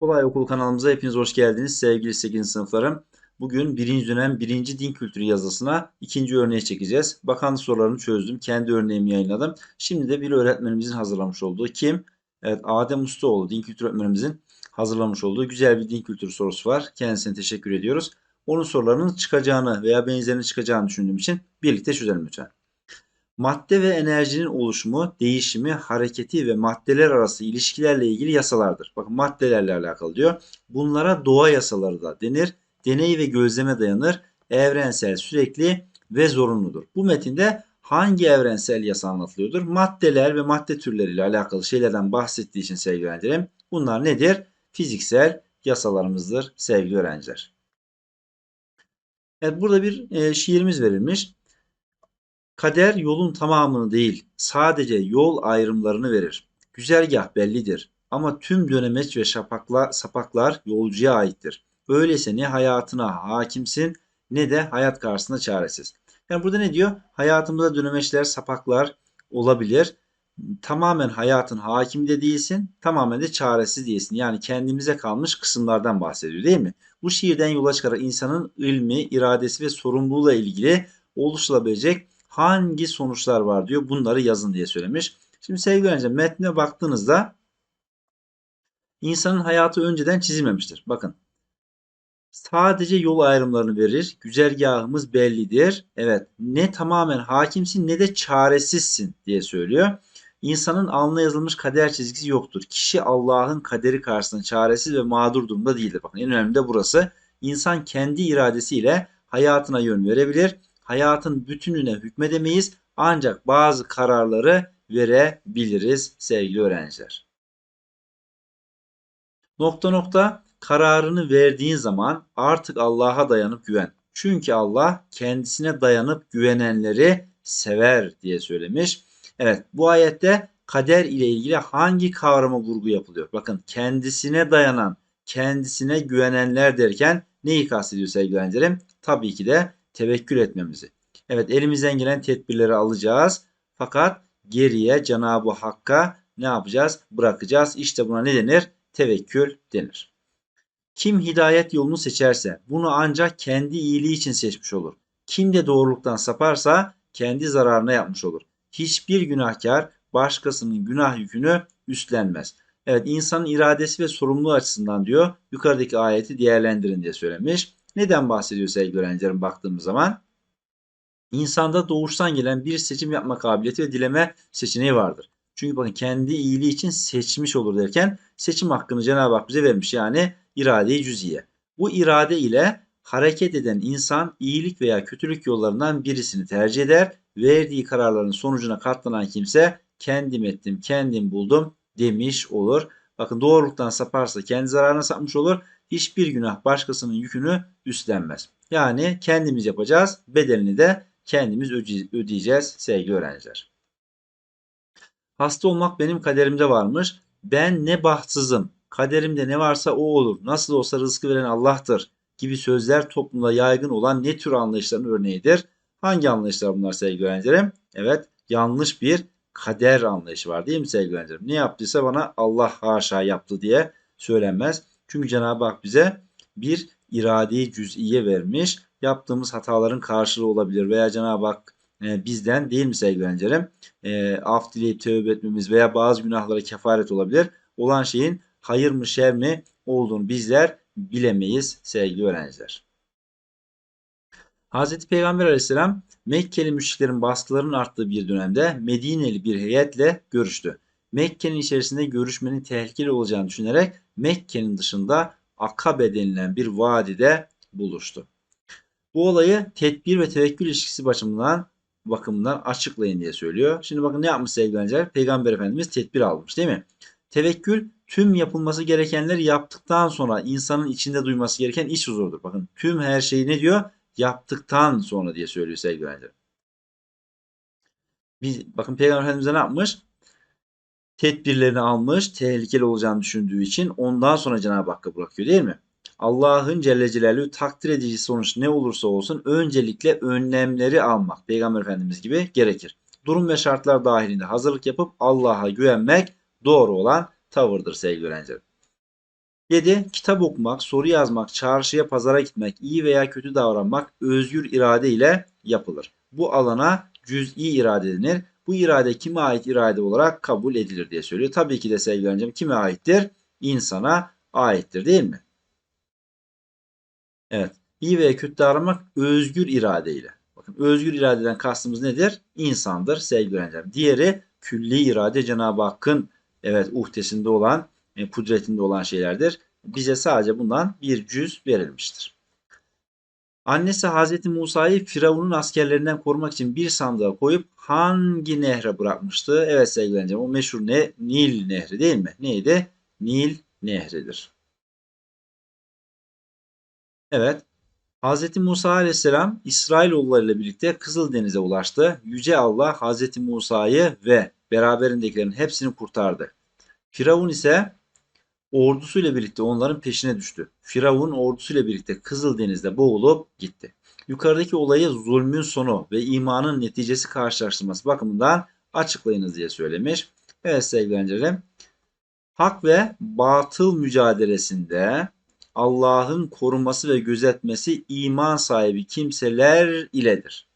Kolay Okul kanalımıza hepiniz hoş geldiniz sevgili 8. sınıflarım. Bugün 1. dönem 1. din kültürü yazısına ikinci örneği çekeceğiz. Bakanlık sorularını çözdüm. Kendi örneğimi yayınladım. Şimdi de bir öğretmenimizin hazırlamış olduğu kim? Evet Adem Ustaoğlu din kültürü öğretmenimizin hazırlamış olduğu güzel bir din kültürü sorusu var. Kendisine teşekkür ediyoruz. Onun sorularının çıkacağını veya benzerinin çıkacağını düşündüğüm için birlikte çözelim lütfen. Madde ve enerjinin oluşumu, değişimi, hareketi ve maddeler arası ilişkilerle ilgili yasalardır. Bakın maddelerle alakalı diyor. Bunlara doğa yasaları da denir. Deney ve gözleme dayanır. Evrensel, sürekli ve zorunludur. Bu metinde hangi evrensel yasa anlatılıyordur? Maddeler ve madde türleriyle alakalı şeylerden bahsettiği için sevgili öğrencilerim. Bunlar nedir? Fiziksel yasalarımızdır sevgili öğrenciler. Evet burada bir e, şiirimiz verilmiş. Kader yolun tamamını değil, sadece yol ayrımlarını verir. Güzergah bellidir ama tüm dönemeç ve şapakla, sapaklar yolcuya aittir. Öyleyse ne hayatına hakimsin ne de hayat karşısında çaresiz. Yani burada ne diyor? Hayatımızda dönemeçler, sapaklar olabilir. Tamamen hayatın hakim de değilsin, tamamen de çaresiz değilsin. Yani kendimize kalmış kısımlardan bahsediyor değil mi? Bu şiirden yola çıkarak insanın ilmi, iradesi ve sorumluluğuyla ilgili oluşulabilecek hangi sonuçlar var diyor. Bunları yazın diye söylemiş. Şimdi sevgili öğrenciler metne baktığınızda insanın hayatı önceden çizilmemiştir. Bakın sadece yol ayrımlarını verir. Güzergahımız bellidir. Evet ne tamamen hakimsin ne de çaresizsin diye söylüyor. İnsanın alnına yazılmış kader çizgisi yoktur. Kişi Allah'ın kaderi karşısında çaresiz ve mağdur durumda değildir. Bakın en önemli de burası. İnsan kendi iradesiyle hayatına yön verebilir hayatın bütününe hükmedemeyiz ancak bazı kararları verebiliriz sevgili öğrenciler. Nokta nokta kararını verdiğin zaman artık Allah'a dayanıp güven. Çünkü Allah kendisine dayanıp güvenenleri sever diye söylemiş. Evet bu ayette kader ile ilgili hangi kavrama vurgu yapılıyor? Bakın kendisine dayanan, kendisine güvenenler derken neyi kastediyor sevgili öğrencilerim? Tabii ki de tevekkül etmemizi. Evet elimizden gelen tedbirleri alacağız. Fakat geriye Cenab-ı Hakk'a ne yapacağız? Bırakacağız. İşte buna ne denir? Tevekkül denir. Kim hidayet yolunu seçerse bunu ancak kendi iyiliği için seçmiş olur. Kim de doğruluktan saparsa kendi zararına yapmış olur. Hiçbir günahkar başkasının günah yükünü üstlenmez. Evet insanın iradesi ve sorumluluğu açısından diyor yukarıdaki ayeti değerlendirin diye söylemiş. Neden bahsediyor sevgili öğrencilerim baktığımız zaman? İnsanda doğuştan gelen bir seçim yapma kabiliyeti ve dileme seçeneği vardır. Çünkü bakın kendi iyiliği için seçmiş olur derken seçim hakkını Cenab-ı Hak bize vermiş yani irade-i cüziye. Bu irade ile hareket eden insan iyilik veya kötülük yollarından birisini tercih eder. Verdiği kararların sonucuna katlanan kimse kendim ettim, kendim buldum demiş olur. Bakın doğruluktan saparsa kendi zararına sapmış olur. Hiçbir günah başkasının yükünü üstlenmez. Yani kendimiz yapacağız. Bedelini de kendimiz ödeyeceğiz sevgili öğrenciler. Hasta olmak benim kaderimde varmış. Ben ne bahtsızım. Kaderimde ne varsa o olur. Nasıl olsa rızkı veren Allah'tır gibi sözler toplumda yaygın olan ne tür anlayışların örneğidir? Hangi anlayışlar bunlar sevgili öğrencilerim? Evet yanlış bir kader anlayışı var değil mi sevgili öğrencilerim? Ne yaptıysa bana Allah haşa yaptı diye söylenmez. Çünkü Cenab-ı Hak bize bir iradeyi cüz'iye vermiş. Yaptığımız hataların karşılığı olabilir veya Cenab-ı Hak e, bizden değil mi sevgili öğrencilerim? E, af dileyip tövbe etmemiz veya bazı günahlara kefaret olabilir. Olan şeyin hayır mı şer mi olduğunu bizler bilemeyiz sevgili öğrenciler. Hz. Peygamber aleyhisselam Mekkeli müşriklerin baskılarının arttığı bir dönemde Medineli bir heyetle görüştü. Mekke'nin içerisinde görüşmenin tehlikeli olacağını düşünerek Mekke'nin dışında Akabe denilen bir vadide buluştu. Bu olayı tedbir ve tevekkül ilişkisi bakımından bakımından açıklayın diye söylüyor. Şimdi bakın ne yapmış sevgili öğrenciler? Peygamber Efendimiz tedbir almış değil mi? Tevekkül tüm yapılması gerekenleri yaptıktan sonra insanın içinde duyması gereken iç huzurdur. Bakın tüm her şeyi ne diyor? Yaptıktan sonra diye söylüyor sevgili öğrenciler. Biz, bakın Peygamber Efendimiz ne yapmış? Tedbirlerini almış, tehlikeli olacağını düşündüğü için ondan sonra Cenab-ı Hakk'a bırakıyor değil mi? Allah'ın Celle Celaluhu takdir edici sonuç ne olursa olsun öncelikle önlemleri almak Peygamber Efendimiz gibi gerekir. durum ve şartlar dahilinde hazırlık yapıp Allah'a güvenmek doğru olan tavırdır sevgili öğrencilerim. 7. Kitap okumak, soru yazmak, çarşıya, pazara gitmek, iyi veya kötü davranmak özgür irade ile yapılır. Bu alana cüz'i irade denir. Bu irade kime ait irade olarak kabul edilir diye söylüyor. Tabii ki de sevgili öğrencim kime aittir? İnsana aittir değil mi? Evet. İyi veya kötü davranmak özgür irade ile. Bakın özgür iradeden kastımız nedir? İnsandır sevgili öğrencilerim. Diğeri külli irade Cenab-ı Hakk'ın evet uhdesinde olan, e, kudretinde olan şeylerdir. Bize sadece bundan bir cüz verilmiştir. Annesi Hazreti Musa'yı Firavun'un askerlerinden korumak için bir sandığa koyup hangi nehre bırakmıştı? Evet sevgili o meşhur ne? Nil nehri değil mi? Neydi? Nil nehridir. Evet. Hz. Musa aleyhisselam İsrailoğulları ile birlikte Kızıldeniz'e ulaştı. Yüce Allah Hz. Musa'yı ve beraberindekilerin hepsini kurtardı. Firavun ise ordusuyla birlikte onların peşine düştü. Firavun ordusuyla birlikte Kızıldeniz'de boğulup gitti. Yukarıdaki olayı zulmün sonu ve imanın neticesi karşılaştırması bakımından açıklayınız diye söylemiş. Evet sevgili öğrencilerim. Hak ve batıl mücadelesinde Allah'ın koruması ve gözetmesi iman sahibi kimseler iledir.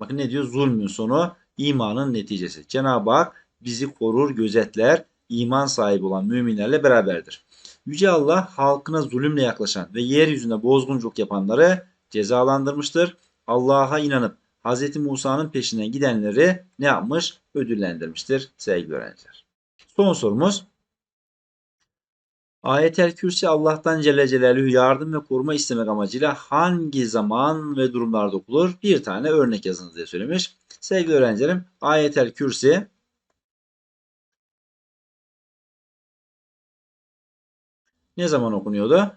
Bakın ne diyor? Zulmün sonu imanın neticesi. Cenab-ı Hak bizi korur, gözetler, iman sahibi olan müminlerle beraberdir. Yüce Allah halkına zulümle yaklaşan ve yeryüzünde bozgunculuk yapanları cezalandırmıştır. Allah'a inanıp Hz. Musa'nın peşinden gidenleri ne yapmış? Ödüllendirmiştir sevgili öğrenciler. Son sorumuz. Ayetel Kürsi Allah'tan Celle Celaluhu yardım ve koruma istemek amacıyla hangi zaman ve durumlarda okunur? Bir tane örnek yazınız diye söylemiş. Sevgili öğrencilerim, Ayetel Kürsi ne zaman okunuyordu?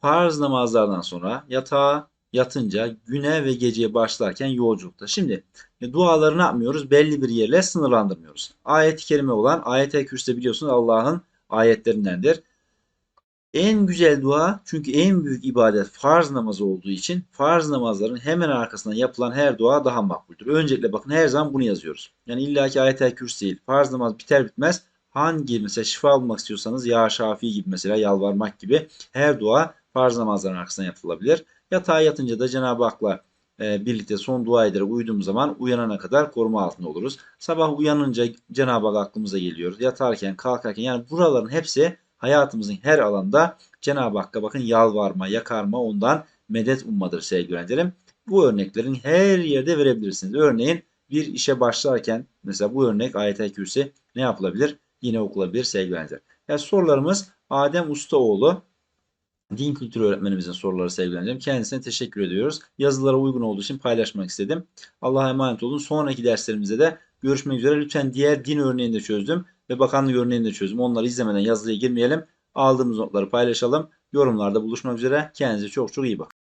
Farz namazlardan sonra yatağa yatınca güne ve geceye başlarken yolculukta. Şimdi e, duaları ne yapmıyoruz? Belli bir yerle sınırlandırmıyoruz. Ayet-i kerime olan Ayet-el Kürsi biliyorsunuz Allah'ın ayetlerindendir. En güzel dua çünkü en büyük ibadet farz namazı olduğu için farz namazların hemen arkasından yapılan her dua daha makbuldür. Öncelikle bakın her zaman bunu yazıyoruz. Yani illaki ayet-el kürs değil. Farz namaz biter bitmez hangi mesela şifa almak istiyorsanız ya şafi gibi mesela yalvarmak gibi her dua farz namazların arkasından yapılabilir. Yatağa yatınca da Cenab-ı Hak'la e, birlikte son dua ederek uyuduğumuz zaman uyanana kadar koruma altında oluruz. Sabah uyanınca Cenab-ı Hak aklımıza geliyor. Yatarken, kalkarken yani buraların hepsi hayatımızın her alanda Cenab-ı Hakk'a bakın yalvarma, yakarma, ondan medet ummadır sevgili öğrencilerim. Bu örneklerin her yerde verebilirsiniz. Örneğin bir işe başlarken mesela bu örnek kürsi ne yapılabilir? Yine okulabilir sevgili öğrenciler. Yani sorularımız Adem Ustaoğlu din kültürü öğretmenimizin soruları sevgili öğrencilerim. Kendisine teşekkür ediyoruz. Yazılara uygun olduğu için paylaşmak istedim. Allah'a emanet olun. Sonraki derslerimizde de görüşmek üzere. Lütfen diğer din örneğini de çözdüm ve bakanlık örneğini de çözdüm. Onları izlemeden yazılıya girmeyelim. Aldığımız notları paylaşalım. Yorumlarda buluşmak üzere. Kendinize çok çok iyi bakın.